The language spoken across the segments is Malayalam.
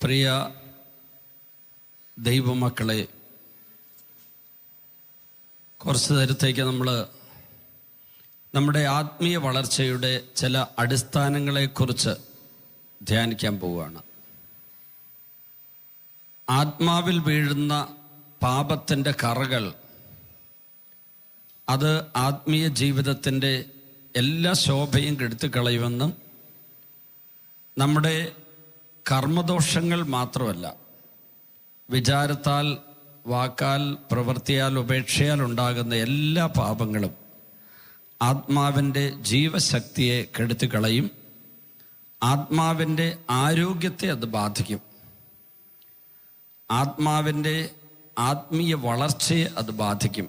പ്രിയ ദൈവമക്കളെ കുറച്ച് നേരത്തേക്ക് നമ്മൾ നമ്മുടെ ആത്മീയ വളർച്ചയുടെ ചില അടിസ്ഥാനങ്ങളെക്കുറിച്ച് ധ്യാനിക്കാൻ പോവുകയാണ്. ആത്മാവിൽ വീഴുന്ന പാപത്തിന്റെ കറകൾ അത് ആത്മീയ ജീവിതത്തിന്റെ എല്ലാ ശോഭയും കെടുത്തു കളയുമെന്നും നമ്മുടെ കർമ്മദോഷങ്ങൾ മാത്രമല്ല വിചാരത്താൽ വാക്കാൽ പ്രവൃത്തിയാൽ ഉപേക്ഷയാൽ ഉണ്ടാകുന്ന എല്ലാ പാപങ്ങളും ആത്മാവിന്റെ ജീവശക്തിയെ കെടുത്തിക്കളയും. ആത്മാവിന്റെ ആരോഗ്യത്തെ അത് ബാധിക്കും. ആത്മാവിന്റെ ആത്മീയ വളർച്ചയെ അത് ബാധിക്കും.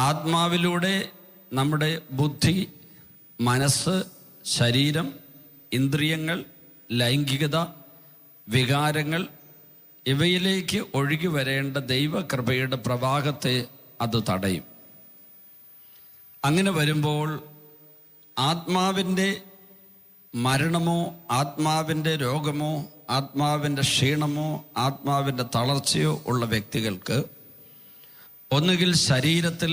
ആത്മാവിലൂടെ നമ്മുടെ ബുദ്ധി മനസ്സ് ശരീരം ഇന്ദ്രിയങ്ങൾ ലൈംഗികത വികാരങ്ങൾ ഇവയിലേക്ക് ഒഴുകി വരേണ്ട ദൈവകൃപയുടെ പ്രവാഹത്തെ അത് തടയും. അങ്ങനെ വരുമ്പോൾ ആത്മാവിന്റെ മരണമോ ആത്മാവിന്റെ രോഗമോ ആത്മാവിന്റെ ക്ഷീണമോ ആത്മാവിന്റെ തളർച്ചയോ ഉള്ള വ്യക്തികൾക്ക് ഒന്നുകിൽ ശരീരത്തിൽ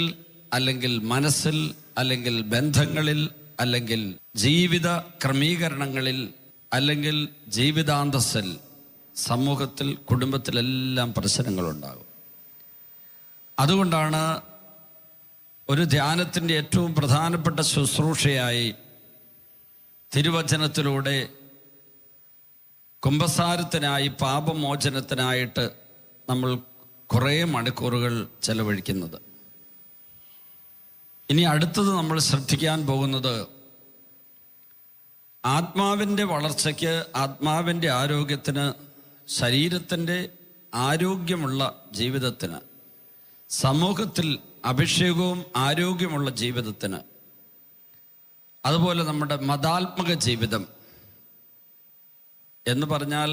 അല്ലെങ്കിൽ മനസ്സിൽ അല്ലെങ്കിൽ ബന്ധങ്ങളിൽ അല്ലെങ്കിൽ ജീവിത ക്രമീകരണങ്ങളിൽ അല്ലെങ്കിൽ ജീവിതാന്തസ്സിൽ സമൂഹത്തിൽ കുടുംബത്തിലെല്ലാം പ്രശ്നങ്ങളുണ്ടാകും. അതുകൊണ്ടാണ് ഒരു ധ്യാനത്തിന്റെ ഏറ്റവും പ്രധാനപ്പെട്ട ശുശ്രൂഷയായി തിരുവചനത്തിലൂടെ കുംഭസാരത്തിനായി പാപമോചനത്തിനായിട്ട് നമ്മൾ കുറേ മണിക്കൂറുകൾ ചെലവഴിക്കുന്നത്. ഇനി അടുത്തത് നമ്മൾ ശ്രദ്ധിക്കാൻ പോകുന്നത് ആത്മാവിന്റെ വളർച്ചയ്ക്ക് ആത്മാവിന്റെ ആരോഗ്യത്തിന് ശരീരത്തിന്റെ ആരോഗ്യമുള്ള ജീവിതത്തിന് സമൂഹത്തിൽ അഭിഷേകവും ആരോഗ്യമുള്ള ജീവിതത്തിന് അതുപോലെ നമ്മുടെ മതാത്മക ജീവിതം എന്ന് പറഞ്ഞാൽ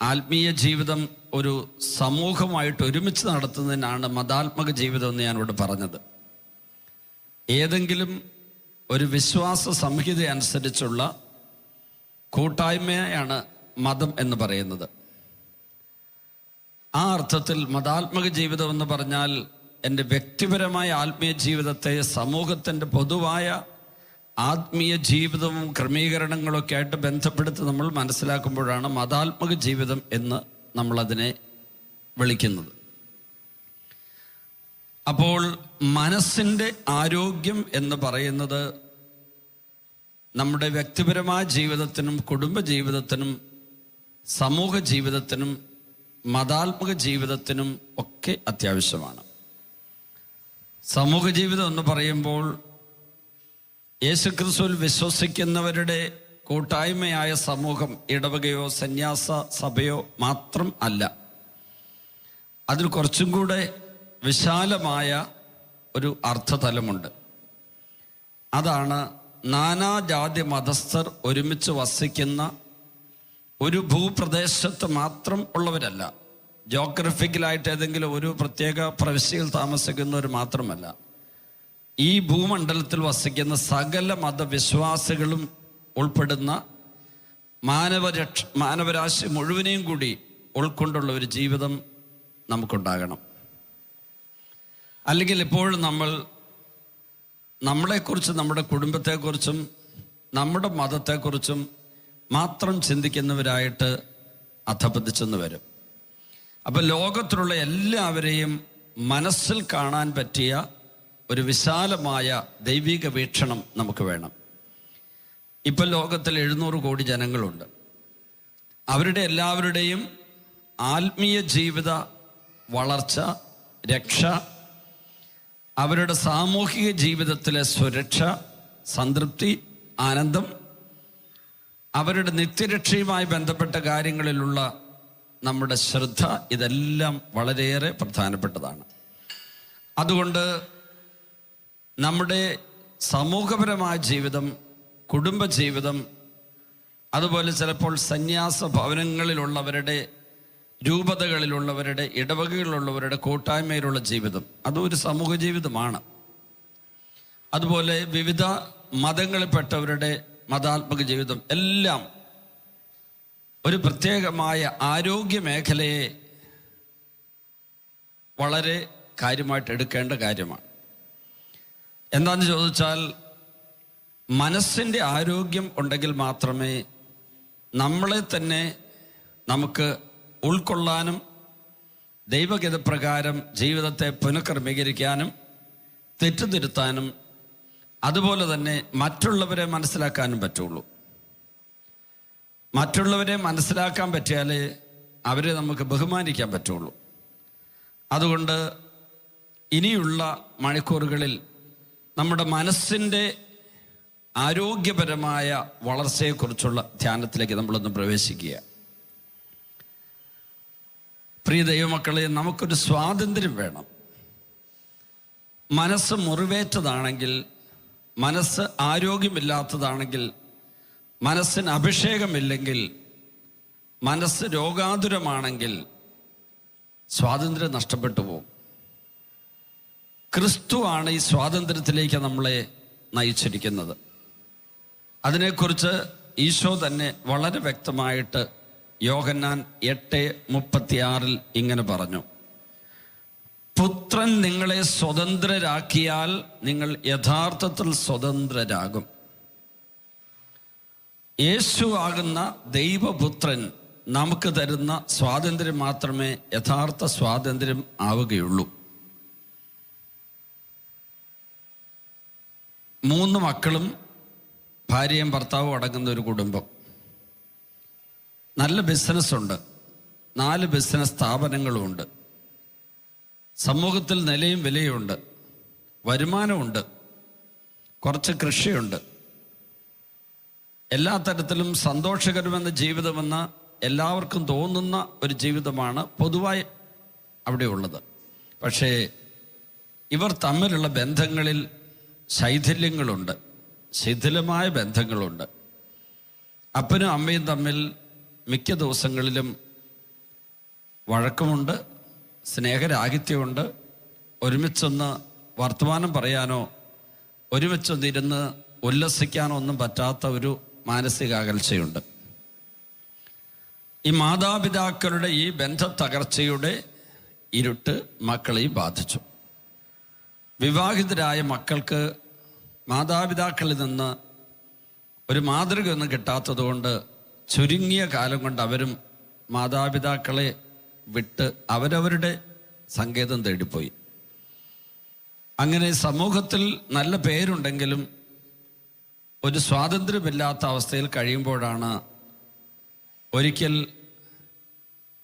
ആത്മീയ ജീവിതം ഒരു സമൂഹമായിട്ട് ഒരുമിച്ച് നടത്തുന്നതിനാണ് മതാത്മക ജീവിതം എന്ന് ഞാനിവിടെ പറഞ്ഞത്. ഏതെങ്കിലും ഒരു വിശ്വാസ സംഹിത അനുസരിച്ചുള്ള കൂട്ടായ്മയാണ് മതം എന്ന് പറയുന്നത്. ആ അർത്ഥത്തിൽ മതാത്മക ജീവിതം എന്ന് പറഞ്ഞാൽ എന്റെ വ്യക്തിപരമായ ആത്മീയ ജീവിതത്തെ സമൂഹത്തിന്റെ പൊതുവായ ആത്മീയ ജീവിതവും ക്രമീകരണങ്ങളൊക്കെ ആയിട്ട് ബന്ധപ്പെടുത്തി നമ്മൾ മനസ്സിലാക്കുമ്പോഴാണ് മതാത്മക ജീവിതം എന്ന് നമ്മളതിനെ വിളിക്കുന്നത്. അപ്പോൾ മനസ്സിന്റെ ആരോഗ്യം എന്ന് പറയുന്നത് നമ്മുടെ വ്യക്തിപരമായ ജീവിതത്തിനും കുടുംബ ജീവിതത്തിനും സമൂഹ ജീവിതത്തിനും മതാത്മക ജീവിതത്തിനും ഒക്കെ അത്യാവശ്യമാണ്. സമൂഹ ജീവിതം എന്ന് പറയുമ്പോൾ യേശുക്രിസ്തുവിൽ വിശ്വസിക്കുന്നവരുടെ കൂട്ടായ്മയായ സമൂഹം ഇടവകയോ സന്യാസ സഭയോ മാത്രം അല്ല. അതിൽ കുറച്ചും കൂടെ വിശാലമായ ഒരു അർത്ഥതലമുണ്ട്. അതാണ് നാനാജാതി മതസ്ഥർ ഒരുമിച്ച് വസിക്കുന്ന ഒരു ഭൂപ്രദേശത്ത് മാത്രം ഉള്ളവരല്ല. ജോഗ്രഫിക്കലായിട്ട് ഏതെങ്കിലും ഒരു പ്രത്യേക പ്രവിശ്യയിൽ താമസിക്കുന്നവർ മാത്രമല്ല. ഈ ഭൂമണ്ഡലത്തിൽ വസിക്കുന്ന സകല മതവിശ്വാസികളും ഉൾപ്പെടുന്ന മാനവരക്ഷ മാനവരാശി മുഴുവനെയും കൂടി ഉൾക്കൊണ്ടുള്ള ഒരു ജീവിതം നമുക്കുണ്ടാകണം. അല്ലെങ്കിൽ എപ്പോഴും നമ്മൾ നമ്മളെക്കുറിച്ച് നമ്മുടെ കുടുംബത്തെക്കുറിച്ചും നമ്മുടെ മതത്തെക്കുറിച്ചും മാത്രം ചിന്തിക്കുന്നവരായിട്ട് അധപതിച്ചെന്ന് വരും. അപ്പം ലോകത്തിലുള്ള എല്ലാവരെയും മനസ്സിൽ കാണാൻ പറ്റിയ ഒരു വിശാലമായ ദൈവിക വീക്ഷണം നമുക്ക് വേണം. ഇപ്പം ലോകത്തിൽ എഴുന്നൂറ് കോടി ജനങ്ങളുണ്ട്. അവരുടെ എല്ലാവരുടെയും ആത്മീയ ജീവിത വളർച്ച രക്ഷ അവരുടെ സാമൂഹിക ജീവിതത്തിലെ സുരക്ഷ സംതൃപ്തി ആനന്ദം അവരുടെ നിത്യരക്ഷയുമായി ബന്ധപ്പെട്ട കാര്യങ്ങളിലുള്ള നമ്മുടെ ശ്രദ്ധ ഇതെല്ലാം വളരെയേറെ പ്രധാനപ്പെട്ടതാണ്. അതുകൊണ്ട് നമ്മുടെ സമൂഹപരമായ ജീവിതം കുടുംബജീവിതം അതുപോലെ ചിലപ്പോൾ സന്യാസ ഭവനങ്ങളിലുള്ളവരുടെ രൂപതകളിലുള്ളവരുടെ ഇടവകകളിലുള്ളവരുടെ കൂട്ടായ്മയിലുള്ള ജീവിതം അതൊരു സമൂഹ ജീവിതമാണ്. അതുപോലെ വിവിധ മതങ്ങളിൽപ്പെട്ടവരുടെ മതാത്മക ജീവിതം എല്ലാം ഒരു പ്രത്യേകമായ ആരോഗ്യ മേഖലയെ വളരെ കാര്യമായിട്ട് എടുക്കേണ്ട കാര്യമാണ്. എന്താണെന്ന് ചോദിച്ചാൽ മനസ്സിന്റെ ആരോഗ്യം ഉണ്ടെങ്കിൽ മാത്രമേ നമ്മളെ തന്നെ നമുക്ക് ഉൾക്കൊള്ളാനും ദൈവഗതപ്രകാരം ജീവിതത്തെ പുനഃക്രമീകരിക്കാനും തെറ്റുതിരുത്താനും അതുപോലെ തന്നെ മറ്റുള്ളവരെ മനസ്സിലാക്കാനും പറ്റുള്ളൂ. മറ്റുള്ളവരെ മനസ്സിലാക്കാൻ പറ്റിയാലേ അവരെ നമുക്ക് ബഹുമാനിക്കാൻ പറ്റുള്ളൂ. അതുകൊണ്ട് ഇനിയുള്ള മണിക്കൂറുകളിൽ നമ്മുടെ മനസ്സിന്റെ ആരോഗ്യപരമായ വളർച്ചയെക്കുറിച്ചുള്ള ധ്യാനത്തിലേക്ക് നമ്മളൊന്ന് പ്രവേശിക്കുക. പ്രിയ ദൈവമക്കളെ നമുക്കൊരു സ്വാതന്ത്ര്യം വേണം. മനസ്സ് മുറിവേറ്റതാണെങ്കിൽ മനസ്സ് ആരോഗ്യമില്ലാത്തതാണെങ്കിൽ മനസ്സിന് അഭിഷേകമില്ലെങ്കിൽ മനസ്സ് രോഗാതുരമാണെങ്കിൽ സ്വാതന്ത്ര്യം നഷ്ടപ്പെട്ടു പോകും. ക്രിസ്തുവാണ് ഈ സ്വാതന്ത്ര്യത്തിലേക്ക് നമ്മളെ നയിച്ചിരിക്കുന്നത്. അതിനെക്കുറിച്ച് ഈശോ തന്നെ വളരെ വ്യക്തമായിട്ട് യോഹന്നാൻ എട്ട് മുപ്പത്തിയാറിൽ ഇങ്ങനെ പറഞ്ഞു. പുത്രൻ നിങ്ങളെ സ്വതന്ത്രരാക്കിയാൽ നിങ്ങൾ യഥാർത്ഥത്തിൽ സ്വതന്ത്രരാകും. യേശു ആകുന്ന ദൈവപുത്രൻ നമുക്ക് തരുന്ന സ്വാതന്ത്ര്യം മാത്രമേ യഥാർത്ഥ സ്വാതന്ത്ര്യം ആവുകയുള്ളൂ. മൂന്ന് മക്കളും ഭാര്യയും ഭർത്താവും അടങ്ങുന്ന ഒരു കുടുംബം. നല്ല ബിസിനസ്സുണ്ട് നാല് ബിസിനസ് സ്ഥാപനങ്ങളുമുണ്ട് സമൂഹത്തിൽ നിലയും വിലയുമുണ്ട് വരുമാനമുണ്ട് കുറച്ച് കൃഷിയുണ്ട്. എല്ലാ തരത്തിലും സന്തോഷകരമെന്ന ജീവിതമെന്ന് എല്ലാവർക്കും തോന്നുന്ന ഒരു ജീവിതമാണ് പൊതുവായി അവിടെ ഉള്ളത്. പക്ഷേ ഇവർ തമ്മിലുള്ള ബന്ധങ്ങളിൽ ശൈഥില്യങ്ങളുണ്ട്. ശിഥിലമായ ബന്ധങ്ങളുണ്ട്. അപ്പനും അമ്മയും തമ്മിൽ മിക്ക ദിവസങ്ങളിലും വഴക്കമുണ്ട് സ്നേഹരാഹിത്യമുണ്ട്. ഒരുമിച്ചൊന്ന് വർത്തമാനം പറയാനോ ഒരുമിച്ചൊന്നിരുന്ന് ഉല്ലസിക്കാനോ ഒന്നും പറ്റാത്ത ഒരു മാനസിക അകൽച്ചയുണ്ട്. ഈ മാതാപിതാക്കളുടെ ഈ ബന്ധ തകർച്ചയുടെ ഇരുട്ട് മക്കളെയും ബാധിച്ചു. വിവാഹിതരായ മക്കൾക്ക് മാതാപിതാക്കളിൽ നിന്ന് ഒരു മാതൃകയൊന്നും കിട്ടാത്തതുകൊണ്ട് ചുരുങ്ങിയ കാലം കൊണ്ട് അവരും മാതാപിതാക്കളെ വിട്ട് അവരവരുടെ സങ്കേതം തേടിപ്പോയി. അങ്ങനെ സമൂഹത്തിൽ നല്ല പേരുണ്ടെങ്കിലും ഒരു സ്വാതന്ത്ര്യമില്ലാത്ത അവസ്ഥയിൽ കഴിയുമ്പോഴാണ് ഒരിക്കൽ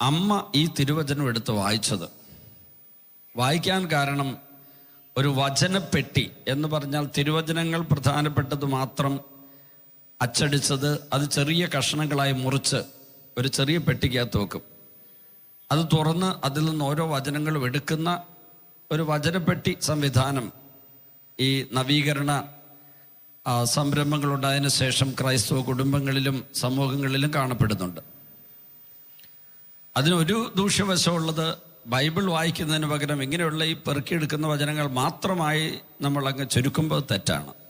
അമ്മ ഈ തിരുവചനം എടുത്ത് വായിച്ചത്. വായിക്കാൻ കാരണം ഒരു വചനപ്പെട്ടി എന്ന് പറഞ്ഞാൽ തിരുവചനങ്ങൾ പ്രധാനപ്പെട്ടത് മാത്രം അച്ചടിച്ചത് അത് ചെറിയ കഷ്ണങ്ങളായി മുറിച്ച് ഒരു ചെറിയ പെട്ടിക്കകത്ത് വെക്കും. അത് തുറന്ന് അതിൽ നിന്ന് ഓരോ വചനങ്ങളും എടുക്കുന്ന ഒരു വചനപ്പെട്ടി സംവിധാനം. ഈ നവീകരണ സംരംഭങ്ങളുണ്ടായതിനു ശേഷം ക്രൈസ്തവ കുടുംബങ്ങളിലും സമൂഹങ്ങളിലും കാണപ്പെടുന്നുണ്ട്. അതിനൊരു ദൂഷ്യവശമുള്ളത് ബൈബിൾ വായിക്കുന്നതിന് പകരം ഇങ്ങനെയുള്ള ഈ പെറുക്കിയെടുക്കുന്ന വചനങ്ങൾ മാത്രമായി നമ്മൾ അങ്ങ് ചുരുക്കുമ്പോൾ തെറ്റാണ്.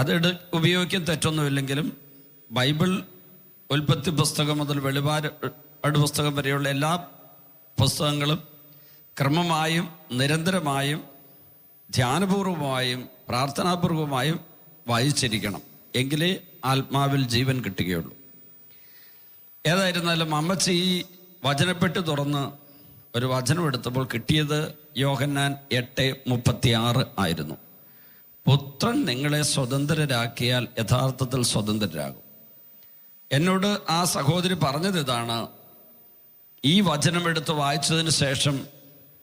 അത് ഉപയോഗിക്കാൻ തെറ്റൊന്നുമില്ലെങ്കിലും ബൈബിൾ ഉൽപ്പത്തി പുസ്തകം മുതൽ വെളിപാട് പുസ്തകം വരെയുള്ള എല്ലാ പുസ്തകങ്ങളും ക്രമമായും നിരന്തരമായും ധ്യാനപൂർവമായും പ്രാർത്ഥനാപൂർവമായും വായിച്ചിരിക്കണം. എങ്കിലേ ആത്മാവിൽ ജീവൻ കിട്ടുകയുള്ളൂ. ഏതായിരുന്നാലും അമ്മച്ചി ഈ വചനപ്പെട്ട് തുറന്ന് ഒരു വചനം എടുത്തപ്പോൾ കിട്ടിയത് യോഹന്നാൻ എട്ട് മുപ്പത്തിയാറ് ആയിരുന്നു. പുത്രൻ നിങ്ങളെ സ്വതന്ത്രരാക്കിയാൽ യഥാർത്ഥത്തിൽ സ്വതന്ത്രരാകും. എന്നോട് ആ സഹോദരി പറഞ്ഞത് ഇതാണ്. ഈ വചനം എടുത്ത് വായിച്ചതിന് ശേഷം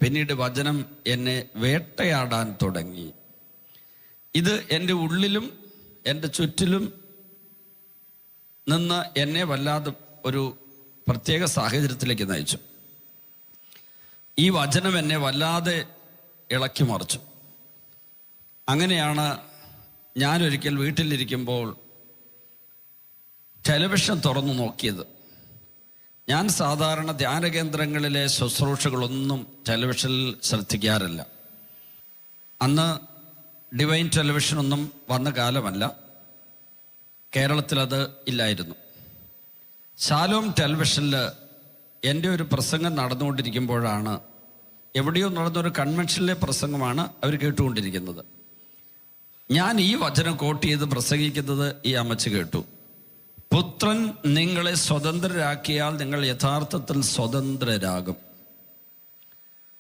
പിന്നീട് വചനം എന്നെ വേട്ടയാടാൻ തുടങ്ങി. ഇത് എന്റെ ഉള്ളിലും എന്റെ ചുറ്റിലും നിന്ന് എന്നെ വല്ലാതെ ഒരു പ്രത്യേക സാഹചര്യത്തിലേക്ക് നയിച്ചു. ഈ വചനം എന്നെ വല്ലാതെ ഇളക്കി മറിച്ചു. അങ്ങനെയാണ് ഞാനൊരിക്കൽ വീട്ടിലിരിക്കുമ്പോൾ ടെലിവിഷൻ തുറന്നു നോക്കിയത്. ഞാൻ സാധാരണ ധ്യാന കേന്ദ്രങ്ങളിലെ ശുശ്രൂഷകളൊന്നും ടെലിവിഷനിൽ ശ്രദ്ധിക്കാറില്ല. അന്ന് ഡിവൈൻ ടെലിവിഷനൊന്നും വന്ന കാലമല്ല. കേരളത്തിലത് ഇല്ലായിരുന്നു. ശാലോം ടെലിവിഷനിൽ എന്റെ ഒരു പ്രസംഗം നടന്നുകൊണ്ടിരിക്കുമ്പോഴാണ് എവിടെയോ നടന്നൊരു കൺവെൻഷനിലെ പ്രസംഗമാണ് അവർ കേട്ടുകൊണ്ടിരിക്കുന്നത്. ഞാൻ ഈ വചനം കോട്ട് ചെയ്ത് പ്രസംഗിക്കുന്നത് ഈ അമ്മച്ച് കേട്ടു. പുത്രൻ നിങ്ങളെ സ്വതന്ത്രരാക്കിയാൽ നിങ്ങൾ യഥാർത്ഥത്തിൽ സ്വതന്ത്രരാകും.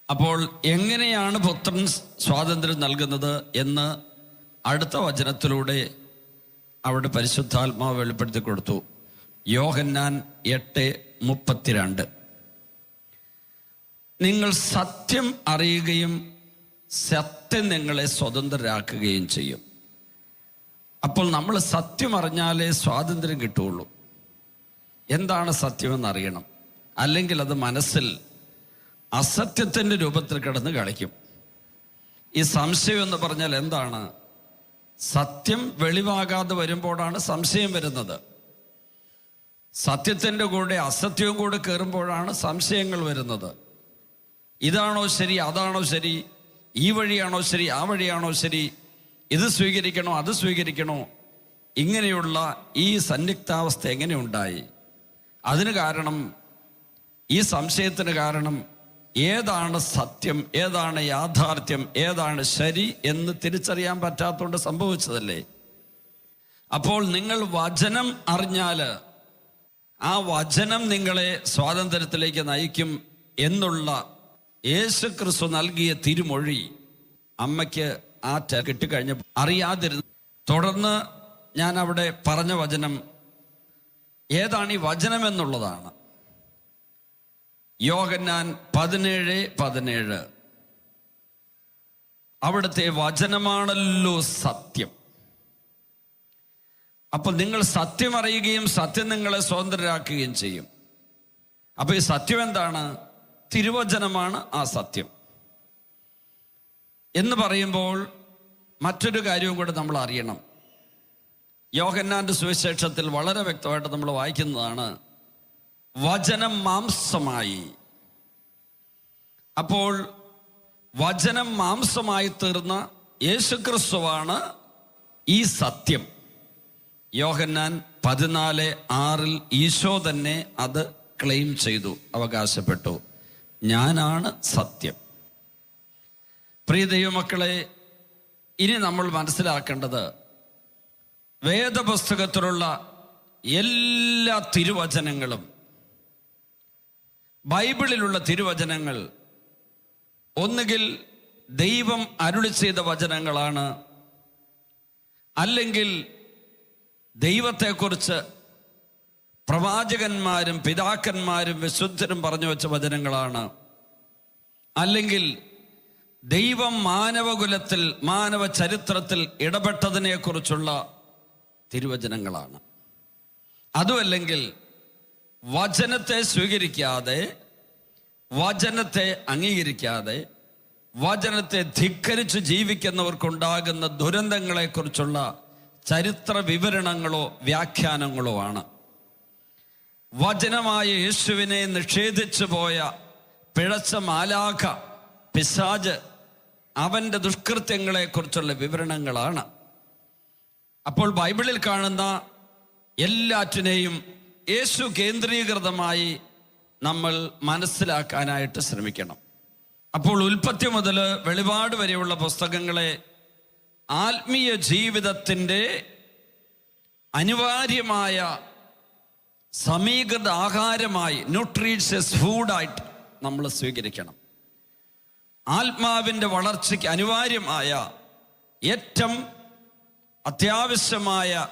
അപ്പോൾ എങ്ങനെയാണ് പുത്രൻ സ്വാതന്ത്ര്യം നൽകുന്നത് എന്ന് അടുത്ത വചനത്തിലൂടെ അവിടെ പരിശുദ്ധാത്മാവ് വെളിപ്പെടുത്തി കൊടുത്തു. യോഹന്നാൻ എട്ട് മുപ്പത്തിരണ്ട്. നിങ്ങൾ സത്യം അറിയുകയും സത്യം നിങ്ങളെ സ്വതന്ത്രരാക്കുകയും ചെയ്യും. അപ്പോൾ നമ്മൾ സത്യം അറിഞ്ഞാലേ സ്വാതന്ത്ര്യം കിട്ടുകയുള്ളൂ. എന്താണ് സത്യമെന്ന് അറിയണം അല്ലെങ്കിൽ അത് മനസ്സിൽ അസത്യത്തിന്റെ രൂപത്തിൽ കിടന്ന് കളിക്കും. ഈ സംശയം എന്ന് പറഞ്ഞാൽ എന്താണ്? സത്യം വെളിവാകാതെ വരുമ്പോഴാണ് സംശയം വരുന്നത്. സത്യത്തിന്റെ കൂടെ അസത്യവും കൂടെ കയറുമ്പോഴാണ് സംശയങ്ങൾ വരുന്നത്. ഇതാണോ ശരി അതാണോ ശരി? ഈ വഴിയാണോ ശരി ആ വഴിയാണോ ശരി ഇത് സ്വീകരിക്കണോ അത് സ്വീകരിക്കണോ ഇങ്ങനെയുള്ള ഈ സന്നിഗ്ധാവസ്ഥ എങ്ങനെ ഉണ്ടായി അതിന് കാരണം ഈ സംശയത്തിന് കാരണം ഏതാണ് സത്യം ഏതാണ് യാഥാർത്ഥ്യം ഏതാണ് ശരി എന്ന് തിരിച്ചറിയാൻ പറ്റാത്തതുകൊണ്ട് സംഭവിച്ചതല്ലേ? അപ്പോൾ നിങ്ങൾ വചനം അറിഞ്ഞാൽ ആ വചനം നിങ്ങളെ സ്വാതന്ത്ര്യത്തിലേക്ക് നയിക്കും എന്നുള്ള യേശു ക്രിസ്തു നൽകിയ തിരുമൊഴി അമ്മയ്ക്ക് ആ കിട്ടിക്കഴിഞ്ഞപ്പോൾ കിട്ടിക്കഴിഞ്ഞ അറിയാതിരുന്നു തുടർന്ന് ഞാൻ അവിടെ പറഞ്ഞ വചനം ഏതാണ് ഈ വചനം എന്നുള്ളതാണ്. യോഹന്നാൻ പതിനേഴ് പതിനേഴ്. അവിടുത്തെ വചനമാണല്ലോ സത്യം. അപ്പോൾ നിങ്ങൾ സത്യം അറിയുകയും സത്യം നിങ്ങളെ സ്വതന്ത്രരാക്കുകയും ചെയ്യും. അപ്പൊ ഈ സത്യം എന്താണ്? തിരുവചനമാണ് ആ സത്യം. എന്ന് പറയുമ്പോൾ മറ്റൊരു കാര്യവും കൂടെ നമ്മൾ അറിയണം. യോഹന്നാന്റെ സുവിശേഷത്തിൽ വളരെ വ്യക്തമായിട്ട് നമ്മൾ വായിക്കുന്നതാണ് വചനം മാംസമായി. അപ്പോൾ വചനം മാംസമായി തീർന്ന യേശുക്രിസ്തുവാണ് ഈ സത്യം. യോഹന്നാൻ പതിനാല് ആറിൽ ഈശോ തന്നെ അത് ക്ലെയിം ചെയ്തു അവകാശപ്പെട്ടു. ഞാനാണ് സത്യം. പ്രിയ ദൈവമക്കളെ ഇനി നമ്മൾ മനസ്സിലാക്കേണ്ടത് വേദപുസ്തകത്തിലുള്ള എല്ലാ തിരുവചനങ്ങളും ബൈബിളിലുള്ള തിരുവചനങ്ങൾ ഒന്നുകിൽ ദൈവം അരുളി ചെയ്ത വചനങ്ങളാണ് അല്ലെങ്കിൽ ദൈവത്തെക്കുറിച്ച് പ്രവാചകന്മാരും പിതാക്കന്മാരും വിശുദ്ധരും പറഞ്ഞു വെച്ച വചനങ്ങളാണ്. അല്ലെങ്കിൽ ദൈവം മാനവകുലത്തിൽ മാനവ ചരിത്രത്തിൽ ഇടപെട്ടതിനെ കുറിച്ചുള്ള തിരുവചനങ്ങളാണ്. അതുമല്ലെങ്കിൽ വചനത്തെ സ്വീകരിക്കാതെ വചനത്തെ അംഗീകരിക്കാതെ വചനത്തെ ധിക്കരിച്ച് ജീവിക്കുന്നവർക്കുണ്ടാകുന്ന ദുരന്തങ്ങളെക്കുറിച്ചുള്ള ചരിത്ര വിവരണങ്ങളോ വ്യാഖ്യാനങ്ങളോ ആണ്. വചനമായ യേശുവിനെ നിഷേധിച്ചു പോയ പിഴച്ച മാലാഖ പിശാജ് അവന്റെ ദുഷ്കൃത്യങ്ങളെക്കുറിച്ചുള്ള വിവരണങ്ങളാണ്. അപ്പോൾ ബൈബിളിൽ കാണുന്ന എല്ലാറ്റിനെയും യേശു കേന്ദ്രീകൃതമായി നമ്മൾ മനസ്സിലാക്കാനായിട്ട് ശ്രമിക്കണം. അപ്പോൾ ഉൽപ്പത്തി മുതൽ വെളിപാട് വരെയുള്ള പുസ്തകങ്ങളെ ആത്മീയ ജീവിതത്തിന്റെ അനിവാര്യമായ സമീകൃത ആഹാരമായി ന്യൂട്രീഷ്യസ് ഫുഡായിട്ട് നമ്മൾ സ്വീകരിക്കണം. ആത്മാവിന്റെ വളർച്ചയ്ക്ക് അനിവാര്യമായ ഏറ്റവും അത്യാവശ്യമായ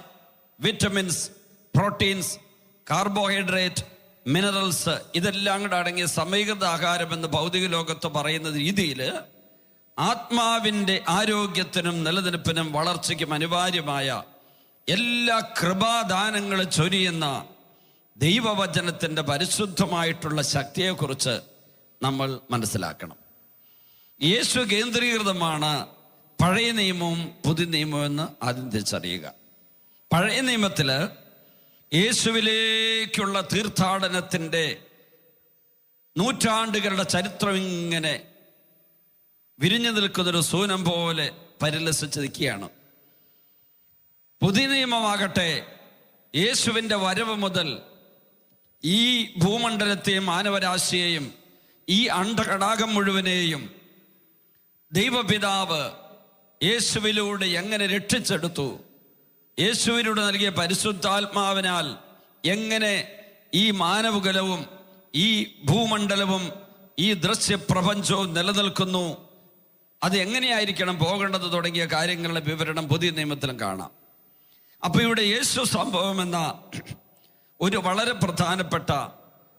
വിറ്റമിൻസ് പ്രോട്ടീൻസ് കാർബോഹൈഡ്രേറ്റ് മിനറൽസ് ഇതെല്ലാം കൂടെ അടങ്ങിയ സമീകൃത ആഹാരം എന്ന് ഭൗതിക ലോകത്ത് പറയുന്ന രീതിയിൽ ആത്മാവിന്റെ ആരോഗ്യത്തിനും നിലനിൽപ്പിനും വളർച്ചയ്ക്കും അനിവാര്യമായ എല്ലാ കൃപാദാനങ്ങളും ചൊരിയുന്ന ദൈവവചനത്തിന്റെ പരിശുദ്ധമായിട്ടുള്ള ശക്തിയെക്കുറിച്ച് നമ്മൾ മനസ്സിലാക്കണം. യേശു കേന്ദ്രീകൃതമാണ് പഴയ നിയമവും പുതിയ നിയമവും എന്ന് ആദ്യം തിരിച്ചറിയുക. പഴയ നിയമത്തിൽ യേശുവിലേക്കുള്ള തീർത്ഥാടനത്തിന്റെ നൂറ്റാണ്ടുകളുടെ ചരിത്രം ഇങ്ങനെ വിരിഞ്ഞു നിൽക്കുന്നൊരു സൂനം പോലെ പരിലസിച്ച് നിൽക്കുകയാണ് പുതിയ നിയമമാകട്ടെ യേശുവിന്റെ വരവ് മുതൽ ഈ ഭൂമണ്ഡലത്തെ മാനവരാശിയെയും ഈ അണ്ടകടാകം മുഴുവനെയും ദൈവപിതാവ് യേശുവിലൂടെ എങ്ങനെ രക്ഷിച്ചെടുത്തു? യേശുവിലൂടെ നൽകിയ പരിശുദ്ധാത്മാവിനാൽ എങ്ങനെ ഈ മാനവകുലവും ഈ ഭൂമണ്ഡലവും ഈ ദൃശ്യപ്രപഞ്ചവും നിലനിൽക്കുന്നു? അത് എങ്ങനെയായിരിക്കണം പോകേണ്ടത് തുടങ്ങിയ കാര്യങ്ങളുടെ വിവരണം പുതിയ നിയമത്തിലും കാണാം. അപ്പോൾ ഇവിടെ യേശു സംഭവം എന്ന ഒരു വളരെ പ്രധാനപ്പെട്ട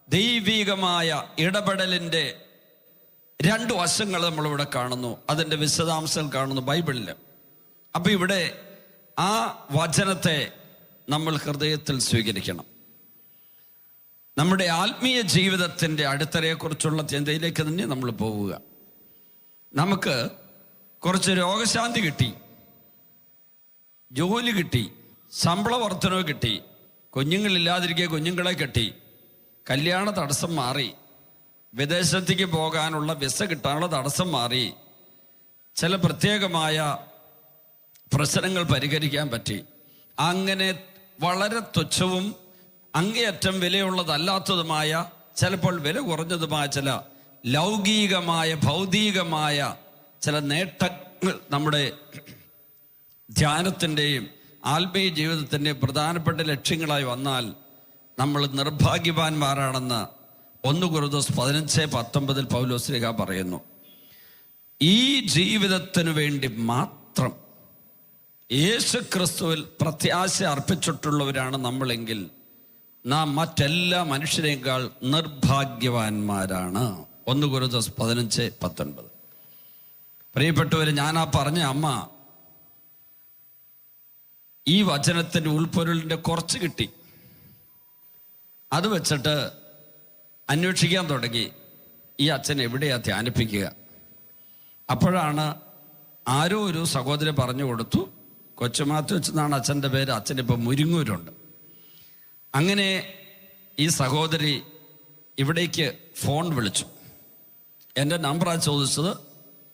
ദൈവികമായ ഇടപെടലിന്റെ രണ്ട് വശങ്ങൾ നമ്മളിവിടെ കാണുന്നു. അതിന്റെ വിശദാംശങ്ങൾ കാണുന്നു ബൈബിളിൽ. അപ്പം ഇവിടെ ആ വചനത്തെ നമ്മൾ ഹൃദയത്തിൽ സ്വീകരിക്കണം. നമ്മുടെ ആത്മീയ ജീവിതത്തിന്റെ അടിത്തറയെക്കുറിച്ചുള്ള ചിന്തയിലേക്ക് തന്നെ നമ്മൾ പോവുക. നമുക്ക് കുറച്ച് രോഗശാന്തി കിട്ടി. ജോലി കിട്ടി. ശമ്പള വർധനവ് കിട്ടി. കുഞ്ഞുങ്ങളില്ലാതിരിക്കെ കുഞ്ഞുങ്ങളെ കെട്ടി. കല്യാണ തടസ്സം മാറി. വിദേശത്തേക്ക് പോകാനുള്ള വിസ കിട്ടാനുള്ള തടസ്സം മാറി. ചില പ്രത്യേകമായ പ്രശ്നങ്ങൾ പരിഹരിക്കാൻ പറ്റി. അങ്ങനെ വളരെ തുച്ഛവും അങ്ങേയറ്റം വിലയുള്ളതല്ലാത്തതുമായ ചിലപ്പോൾ വില കുറഞ്ഞതുമായ ചില ലൗകികമായ ഭൗതികമായ ചില നേട്ടങ്ങൾ നമ്മുടെ ധ്യാനത്തിന്റെയും ആത്മീയ ജീവിതത്തിന്റെ പ്രധാനപ്പെട്ട ലക്ഷ്യങ്ങളായി വന്നാൽ നമ്മൾ നിർഭാഗ്യവാന്മാരാണെന്ന് ഒന്ന് കുറുദോസ് പതിനഞ്ച് പത്തൊമ്പതിൽ പൗലോസ്ലിക പറയുന്നു. ഈ ജീവിതത്തിനു വേണ്ടി മാത്രം യേശു ക്രിസ്തുവിൽ പ്രത്യാശ അർപ്പിച്ചിട്ടുള്ളവരാണ് നമ്മളെങ്കിൽ നാം മറ്റെല്ലാ മനുഷ്യരെക്കാൾ നിർഭാഗ്യവാന്മാരാണ്. ഒന്ന് കുറുദോസ് പതിനഞ്ച് പത്തൊൻപത്. പ്രിയപ്പെട്ടവര് ഞാനാ പറഞ്ഞ അമ്മ ഈ വചനത്തിന്റെ ഉൾപ്പൊരുളിന്റെ കുറച്ച് കിട്ടി. അത് വെച്ചിട്ട് അന്വേഷിക്കാൻ തുടങ്ങി. ഈ അച്ഛൻ എവിടെയാ ധ്യാനിപ്പിക്കുക? അപ്പോഴാണ് ആരോ ഒരു സഹോദരി പറഞ്ഞു കൊടുത്തു. കൊച്ചുമാത്തു വെച്ചെന്നാണ് അച്ഛന്റെ പേര്. അച്ഛൻ ഇപ്പം മുരിങ്ങൂരുണ്ട്. അങ്ങനെ ഈ സഹോദരി ഇവിടേക്ക് ഫോൺ വിളിച്ചു. എന്റെ നമ്പറാണ് ചോദിച്ചത്.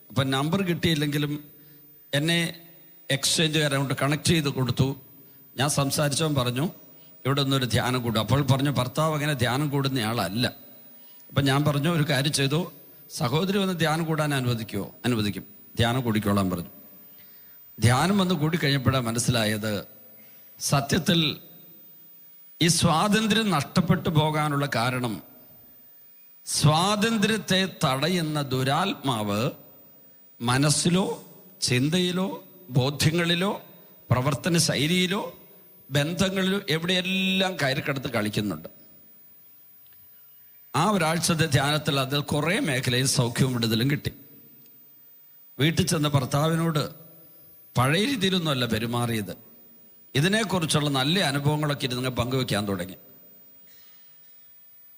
അപ്പം നമ്പർ കിട്ടിയില്ലെങ്കിലും എന്നെ എക്സ്ചേഞ്ചുകാരെ കൊണ്ട് കണക്ട് ചെയ്ത് കൊടുത്തു. ഞാൻ സംസാരിച്ചവൻ പറഞ്ഞു ഇവിടെ ഒന്നൊരു ധ്യാനം കൂടും. അപ്പോൾ പറഞ്ഞു ഭർത്താവ് അങ്ങനെ ധ്യാനം കൂടുന്ന ആളല്ല. അപ്പം ഞാൻ പറഞ്ഞു ഒരു കാര്യം ചെയ്തു. സഹോദരി വന്ന് ധ്യാനം കൂടാൻ അനുവദിക്കുമോ അനുവദിക്കും. ധ്യാനം കൂടിക്കോളാൻ പറഞ്ഞു. ധ്യാനം വന്ന് കൂടിക്കഴിഞ്ഞപ്പോഴാണ് മനസ്സിലായത് സത്യത്തിൽ ഈ സ്വാതന്ത്ര്യം നഷ്ടപ്പെട്ടു പോകാനുള്ള കാരണം സ്വാതന്ത്ര്യത്തെ തടയുന്ന ദുരാത്മാവ് മനസ്സിലോ ചിന്തയിലോ ബോധ്യങ്ങളിലോ പ്രവർത്തന ശൈലിയിലോ ബന്ധങ്ങളിലോ എവിടെയെല്ലാം കയറിക്കടത്ത് കളിക്കുന്നുണ്ട്. ആ ഒരാഴ്ചത്തെ ധ്യാനത്തിൽ അതിൽ കുറേ മേഖലയിൽ സൗഖ്യവും വിടുതലും കിട്ടി. വീട്ടിൽ ചെന്ന ഭർത്താവിനോട് പഴയ രീതിയിലൊന്നുമല്ല പെരുമാറിയത്. ഇതിനെക്കുറിച്ചുള്ള നല്ല അനുഭവങ്ങളൊക്കെ ഇരുന്ന് പങ്കുവെക്കാൻ തുടങ്ങി.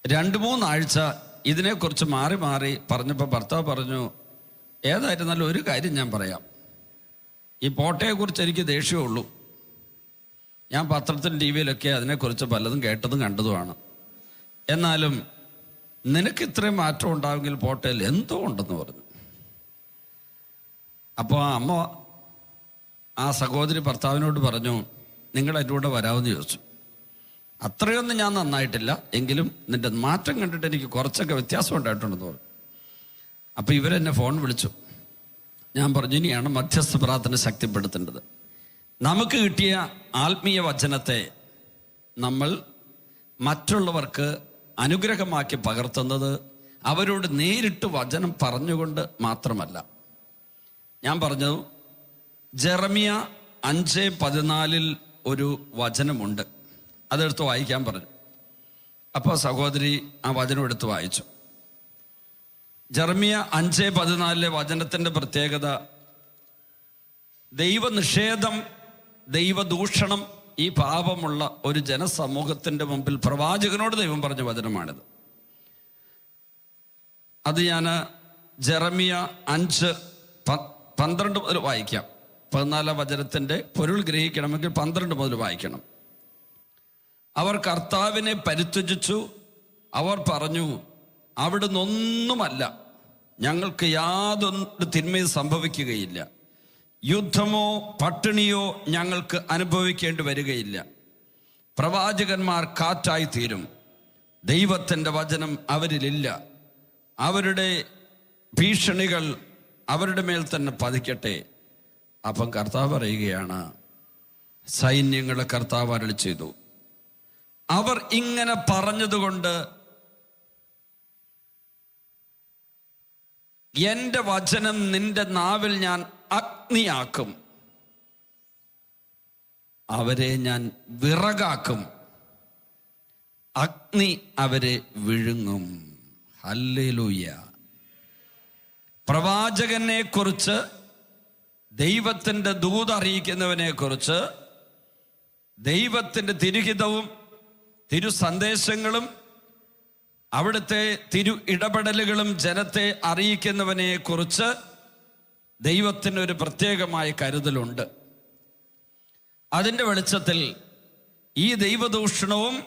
രണ്ട് മൂന്നാഴ്ച ഇതിനെക്കുറിച്ച് മാറി മാറി പറഞ്ഞപ്പോൾ ഭർത്താവ് പറഞ്ഞു ഏതായിരുന്നാലും ഒരു കാര്യം ഞാൻ പറയാം. ഈ പോട്ടയെക്കുറിച്ച് എനിക്ക് ദേഷ്യമുള്ളൂ ഞാൻ പത്രത്തിലും ടി വിയിലൊക്കെ അതിനെക്കുറിച്ച് പലതും കേട്ടതും കണ്ടതുമാണ്. എന്നാലും നിനക്ക് ഇത്രയും മാറ്റം ഉണ്ടാവുമെങ്കിൽ പോട്ടയിൽ എന്തോ ഉണ്ടെന്ന് പറഞ്ഞു. അപ്പോൾ അമ്മ ആ സഹോദരി ഭർത്താവിനോട് പറഞ്ഞു നിങ്ങൾ എന്റെ കൂടെ വരാമെന്ന് ചോദിച്ചു. അത്രയൊന്നും ഞാൻ നന്നായിട്ടില്ല എങ്കിലും നിന്റെ മാറ്റം കണ്ടിട്ട് എനിക്ക് കുറച്ചൊക്കെ വ്യത്യാസം ഉണ്ടായിട്ടുണ്ടെന്ന് പറഞ്ഞു. അപ്പോൾ ഇവരെന്നെ ഫോൺ വിളിച്ചു. ഞാൻ പറഞ്ഞു ഇനിയാണ് മധ്യസ്ഥ പ്രാർത്ഥന ശക്തിപ്പെടുത്തേണ്ടത്. നമുക്ക് കിട്ടിയ ആത്മീയ വചനത്തെ നമ്മൾ മറ്റുള്ളവർക്ക് അനുഗ്രഹമാക്കി പകർത്തുന്നത് അവരോട് നേരിട്ട് വചനം പറഞ്ഞുകൊണ്ട് മാത്രമല്ല. ഞാൻ പറഞ്ഞു ജെറമിയ അഞ്ച് പതിനാലിൽ ഒരു വചനമുണ്ട്. അതെടുത്ത് വായിക്കാൻ പറഞ്ഞു. അപ്പോൾ സഹോദരി ആ വചനം എടുത്ത് വായിച്ചു. ജെറമിയ അഞ്ച് പതിനാലിലെ വചനത്തിന്റെ പ്രത്യേകത ദൈവനിഷേധം ദൈവദൂഷണം ഈ പാപമുള്ള ഒരു ജനസമൂഹത്തിന്റെ മുമ്പിൽ പ്രവാചകനോട് ദൈവം പറഞ്ഞ വചനമാണിത്. അത് ഞാൻ ജെറമിയ അഞ്ച് പന്ത്രണ്ട് മുതൽ വായിക്കാം. പതിനാലാം വചനത്തിന്റെ പൊരുൾ ഗ്രഹിക്കണമെങ്കിൽ പന്ത്രണ്ട് മുതൽ വായിക്കണം. അവർ കർത്താവിനെ പരിത്യജിച്ചു അവർ പറഞ്ഞു അവിടുന്ന് ഒന്നുമല്ല ഞങ്ങൾക്ക് യാതൊരു തിന്മയും സംഭവിക്കുകയില്ല. യുദ്ധമോ പട്ടിണിയോ ഞങ്ങൾക്ക് അനുഭവിക്കേണ്ടി വരികയില്ല. പ്രവാചകന്മാർ കാറ്റായി തീരും. ദൈവത്തിന്റെ വചനം അവരിലില്ല. അവരുടെ ഭീഷണികൾ അവരുടെ മേൽ തന്നെ പതിക്കട്ടെ. അപ്പം കർത്താവ് പറയുകയാണ് സൈന്യങ്ങളെ കർത്താവ് അരളി ചെയ്തു അവർ ഇങ്ങനെ പറഞ്ഞതുകൊണ്ട് എന്റെ വചനം നിന്റെ നാവിൽ ഞാൻ അഗ്നിയാക്കും. അവരെ ഞാൻ വിറകാക്കും. അഗ്നി അവരെ വിഴുങ്ങും. ഹല്ലേലൂയ. പ്രവാചകനെ കുറിച്ച് ദൈവത്തിന്റെ ദൂത് അറിയിക്കുന്നവനെ കുറിച്ച് ദൈവത്തിന്റെ തിരുഹിതവും തിരു സന്ദേശങ്ങളും അവിടുത്തെ തിരു ഇടപെടലുകളും ജനത്തെ അറിയിക്കുന്നവനെ കുറിച്ച് ദൈവത്തിന് ഒരു പ്രത്യേകമായ കരുതലുണ്ട്. അതിന്റെ വെളിച്ചത്തിൽ ഈ ദൈവദൂഷണവും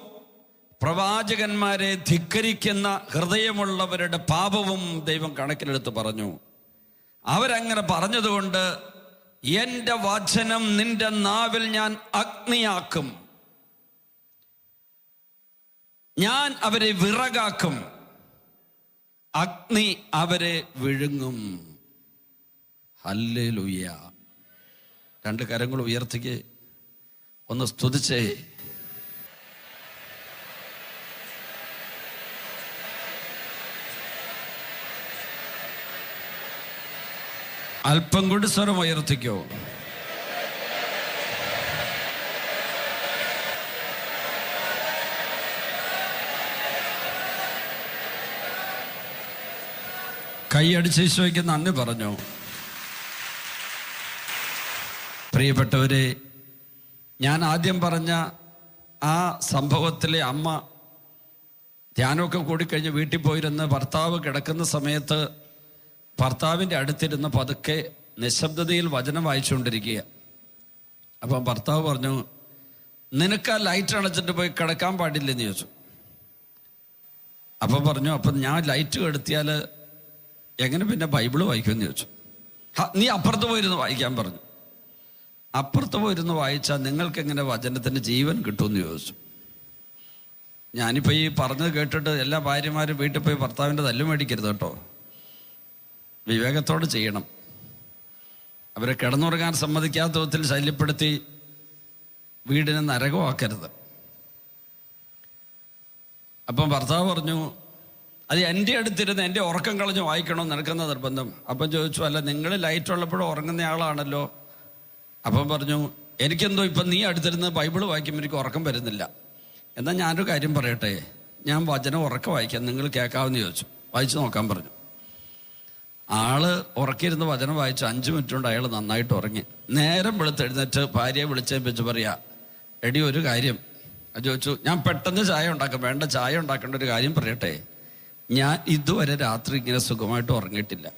പ്രവാചകന്മാരെ ധിക്കരിക്കുന്ന ഹൃദയമുള്ളവരുടെ പാപവും ദൈവം കണക്കിലെടുത്ത് പറഞ്ഞു. അവരങ്ങനെ പറഞ്ഞതുകൊണ്ട് എന്റെ വചനം നിന്റെ നാവിൽ ഞാൻ അഗ്നിയാക്കും. ഞാൻ അവരെ വിറകാക്കും. അഗ്നി അവരെ വിഴുങ്ങും. ഹല്ലേലൂയ. രണ്ട് കരങ്ങൾ ഉയർത്തിക്ക്. ഒന്ന് സ്തുതിച്ചേ. അല്പം കൂടി സ്വരം ഉയർത്തിക്കോ. കൈയടിച്ച് ഈശോയ്ക്ക് നന്ദി പറഞ്ഞു. പ്രിയപ്പെട്ടവരെ ഞാൻ ആദ്യം പറഞ്ഞ ആ സംഭവത്തിലെ അമ്മ ധ്യാനമൊക്കെ കൂടിക്കഴിഞ്ഞ് വീട്ടിൽ പോയിരുന്ന് ഭർത്താവ് കിടക്കുന്ന സമയത്ത് ഭർത്താവിന്റെ അടുത്തിരുന്ന് പതുക്കെ നിശബ്ദതയിൽ വചനം വായിച്ചുകൊണ്ടിരിക്കുക അപ്പം ഭർത്താവ് പറഞ്ഞു നിനക്ക് ആ ലൈറ്റ് അണച്ചിട്ട് പോയി കിടക്കാൻ പാടില്ലെന്ന് ചോദിച്ചു. അപ്പം പറഞ്ഞു അപ്പം ഞാൻ ലൈറ്റ് കെടുത്തിയാൽ എങ്ങനെ പിന്നെ ബൈബിൾ വായിക്കുമെന്ന് ചോദിച്ചു. നീ അപ്പുറത്ത് പോയിരുന്ന് വായിക്കാൻ പറഞ്ഞു. അപ്പുറത്ത് പോയിരുന്ന് വായിച്ചാൽ നിങ്ങൾക്ക് എങ്ങനെ വചനത്തിന് ജീവൻ കിട്ടുമെന്ന് ചോദിച്ചു. ഞാനിപ്പോൾ ഈ പറഞ്ഞത് കേട്ടിട്ട് എല്ലാ ഭാര്യമാരും വീട്ടിൽ പോയി ഭർത്താവിന്റെ തല്ലു മേടിക്കരുത് കേട്ടോ. വിവേകത്തോട് ചെയ്യണം. അവരെ കിടന്നുറങ്ങാൻ സമ്മതിക്കാത്ത വിധത്തിൽ ശല്യപ്പെടുത്തി വീടിനെ നരകമാക്കരുത്. അപ്പം ഭർത്താവ് പറഞ്ഞു അത് എന്റെ അടുത്തിരുന്ന് എന്റെ ഉറക്കം കളഞ്ഞ് വായിക്കണം നിനക്കുന്ന നിർബന്ധം? അപ്പം ചോദിച്ചു അല്ല നിങ്ങൾ ലൈറ്റ് ഉള്ളപ്പോഴും ഉറങ്ങുന്ന ആളാണല്ലോ. അപ്പം പറഞ്ഞു എനിക്കെന്തോ ഇപ്പം നീ അടുത്തിരുന്ന് ബൈബിൾ വായിക്കുമ്പോൾ എനിക്ക് ഉറക്കം വരുന്നില്ല. എന്നാൽ ഞാനൊരു കാര്യം പറയട്ടെ? ഞാൻ വചനം ഉറക്കം വായിക്കാം നിങ്ങൾ കേൾക്കാമെന്ന് ചോദിച്ചു. വായിച്ചു നോക്കാൻ പറഞ്ഞു. ആൾ ഉറക്കിയിരുന്ന് വചനം വായിച്ച് അഞ്ച് മിനിറ്റ് കൊണ്ട് അയാൾ നന്നായിട്ട് ഉറങ്ങി. നേരം വെളുത്തെഴുന്നേറ്റ് ഭാര്യയെ വിളിച്ചേപ്പിച്ച് പറയാ എടി ഒരു കാര്യം. ചോദിച്ചു ഞാൻ പെട്ടെന്ന് ചായ ഉണ്ടാക്കാം വേണ്ട ചായ ഉണ്ടാക്കേണ്ട ഒരു കാര്യം പറയട്ടെ? ഞാൻ ഇതുവരെ രാത്രി ഇങ്ങനെ സുഖമായിട്ട് ഉറങ്ങിയിട്ടില്ല.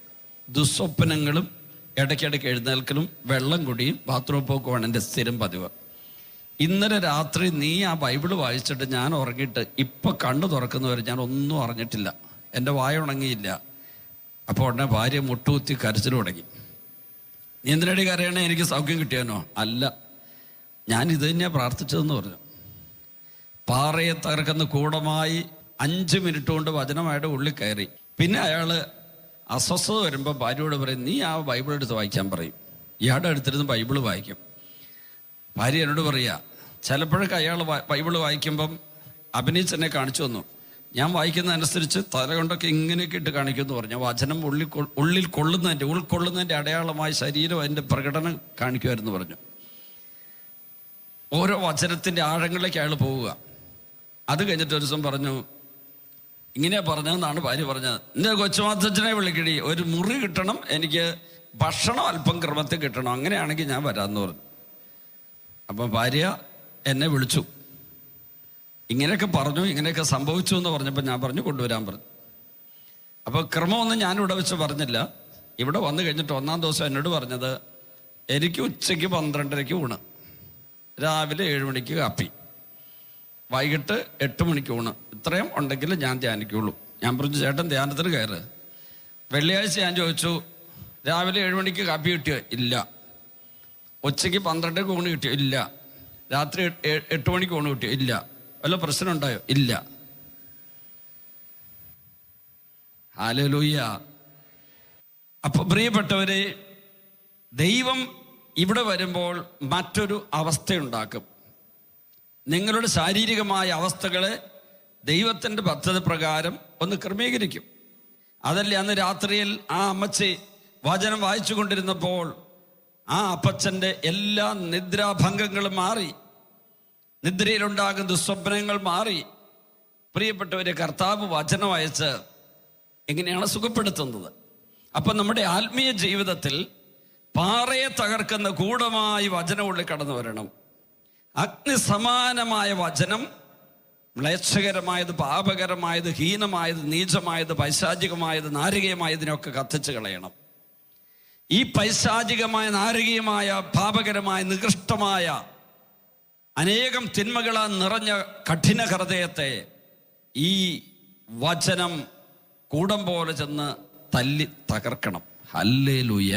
ദുസ്വപ്നങ്ങളും ഇടയ്ക്കിടയ്ക്ക് എഴുന്നേൽക്കലും വെള്ളം കുടിയും ബാത്റൂം പോക്കുമാണ് എന്റെ സ്ഥിരം പതിവ്. ഇന്നലെ രാത്രി നീ ആ ബൈബിൾ വായിച്ചിട്ട് ഞാൻ ഉറങ്ങിയിട്ട് ഇപ്പം കണ്ണു തുറക്കുന്നവരെ ഞാൻ ഒന്നും അറിഞ്ഞിട്ടില്ല. എന്റെ വായ ഉണങ്ങിയില്ല. അപ്പോൾ ഉടനെ ഭാര്യ മുട്ടുകുത്തി കരച്ചിൽ തുടങ്ങി. നീ എന്തിനടി കരയണേ? എനിക്ക് സൗഖ്യം കിട്ടിയാനോ അല്ല. ഞാൻ ഇത് തന്നെയാണ് പ്രാർത്ഥിച്ചതെന്ന് പറഞ്ഞു. പാറയെ തകർക്കുന്ന കൂടമായി അഞ്ച് മിനിറ്റ് കൊണ്ട് വചനമായിട്ട് ഉള്ളിൽ കയറി. പിന്നെ അയാൾ അസ്വസ്ഥത വരുമ്പോൾ ഭാര്യയോട് പറയും നീ ആ ബൈബിൾ എടുത്ത് വായിക്കാൻ പറയും. ഇയാളുടെ അടുത്തിരുന്ന് ബൈബിൾ വായിക്കും. ഭാര്യ എന്നോട് പറയുക ചിലപ്പോഴൊക്കെ അയാൾ ബൈബിൾ വായിക്കുമ്പം അഭിനയിച്ച് എന്നെ കാണിച്ചു തന്നു. ഞാൻ വായിക്കുന്നതനുസരിച്ച് തല കൊണ്ടൊക്കെ ഇങ്ങനെയൊക്കെ ഇട്ട് കാണിക്കുമെന്ന് പറഞ്ഞു. വചനം ഉള്ളിൽ ഉള്ളിൽ കൊള്ളുന്നതിന്റെ ഉൾക്കൊള്ളുന്നതിന്റെ അടയാളമായ ശരീരം അതിന്റെ പ്രകടനം കാണിക്കുമായിരുന്നു പറഞ്ഞു. ഓരോ വചനത്തിന്റെ ആഴങ്ങളിലേക്ക് അയാൾ പോവുക. അത് കഴിഞ്ഞിട്ട് ഒരു ദിവസം പറഞ്ഞു ഇങ്ങനെയാ പറഞ്ഞതെന്നാണ് ഭാര്യ പറഞ്ഞത്. എന്റെ കൊച്ചുമാത്തച്ഛനെ വിളിക്കടി. ഒരു മുറി കിട്ടണം എനിക്ക് ഭക്ഷണം അല്പം ക്രമത്തിൽ കിട്ടണം. അങ്ങനെയാണെങ്കിൽ ഞാൻ വരാമെന്ന് പറഞ്ഞു. അപ്പം ഭാര്യ എന്നെ വിളിച്ചു. ഇങ്ങനെയൊക്കെ പറഞ്ഞു ഇങ്ങനെയൊക്കെ സംഭവിച്ചു എന്ന് പറഞ്ഞപ്പോൾ ഞാൻ പറഞ്ഞു കൊണ്ടുവരാൻ പറഞ്ഞു. അപ്പോൾ ക്രമമൊന്നും ഞാനിവിടെ വെച്ച് പറഞ്ഞില്ല. ഇവിടെ വന്നു കഴിഞ്ഞിട്ട് ഒന്നാം ദിവസം എന്നോട് പറഞ്ഞത് എനിക്ക് ഉച്ചയ്ക്ക് പന്ത്രണ്ടരയ്ക്ക് ഊണ്. രാവിലെ ഏഴ് മണിക്ക് കാപ്പി. വൈകിട്ട് എട്ട് മണിക്ക് ഊണ്. ഇത്രയും ഉണ്ടെങ്കിൽ ഞാൻ ധ്യാനിക്കുള്ളൂ. ഞാൻ പറഞ്ഞു ചേട്ടൻ ധ്യാനത്തിന് കയറ്. വെള്ളിയാഴ്ച ഞാൻ ചോദിച്ചു രാവിലെ ഏഴ് മണിക്ക് കാപ്പി കിട്ടിയോ? ഇല്ല. ഉച്ചയ്ക്ക് പന്ത്രണ്ട് ഊണ് കിട്ടിയോ? ഇല്ല. രാത്രി എട്ട് മണിക്ക് ഊണ് കിട്ടിയോ? ഇല്ല. വല്ല പ്രശ്നം ഉണ്ടായോ? ഇല്ല. ഹാലലൂയ അപ്പൊ പ്രിയപ്പെട്ടവരെ ദൈവം ഇവിടെ വരുമ്പോൾ മറ്റൊരു അവസ്ഥയുണ്ടാക്കും. നിങ്ങളുടെ ശാരീരികമായ അവസ്ഥകളെ ദൈവത്തിന്റെ പദ്ധതി പ്രകാരം ഒന്ന് ക്രമീകരിക്കും. അതല്ലേ അന്ന് രാത്രിയിൽ ആ അമ്മച്ചി വചനം വായിച്ചു കൊണ്ടിരുന്നപ്പോൾ ആ അപ്പച്ചന്റെ എല്ലാ നിദ്രാഭംഗങ്ങളും മാറി. നിദ്രയിലുണ്ടാകുന്ന ദുസ്വപ്നങ്ങൾ മാറി. പ്രിയപ്പെട്ടവരെ കർത്താവ് വചനം അയച്ച് എങ്ങനെയാണ് സുഖപ്പെടുത്തുന്നത്? അപ്പം നമ്മുടെ ആത്മീയ ജീവിതത്തിൽ പാറയെ തകർക്കുന്ന ഗൂഢമായി വചനമുള്ളിൽ കടന്നു വരണം. അഗ്നിസമാനമായ വചനം മ്ലേച്ഛകരമായത് പാപകരമായത് ഹീനമായത് നീചമായത് പൈശാചികമായത് നാരികീയമായതിനൊക്കെ കത്തിച്ചു കളയണം. ഈ പൈശാചികമായ നാരകീയമായ പാപകരമായ നികൃഷ്ടമായ അനേകം തിന്മകളാൽ നിറഞ്ഞ കഠിന ഹൃദയത്തെ ഈ വചനം കൂടം പോലെ ചെന്ന് തല്ലി തകർക്കണം. ഹല്ലേ ലുയ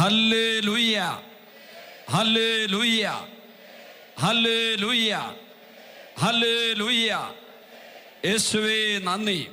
ഹല്ലേ ലുയ ഹല്ലേ ലുയ ഹല്ലേ ലുയ്യ യേശുവേ നന്ദി.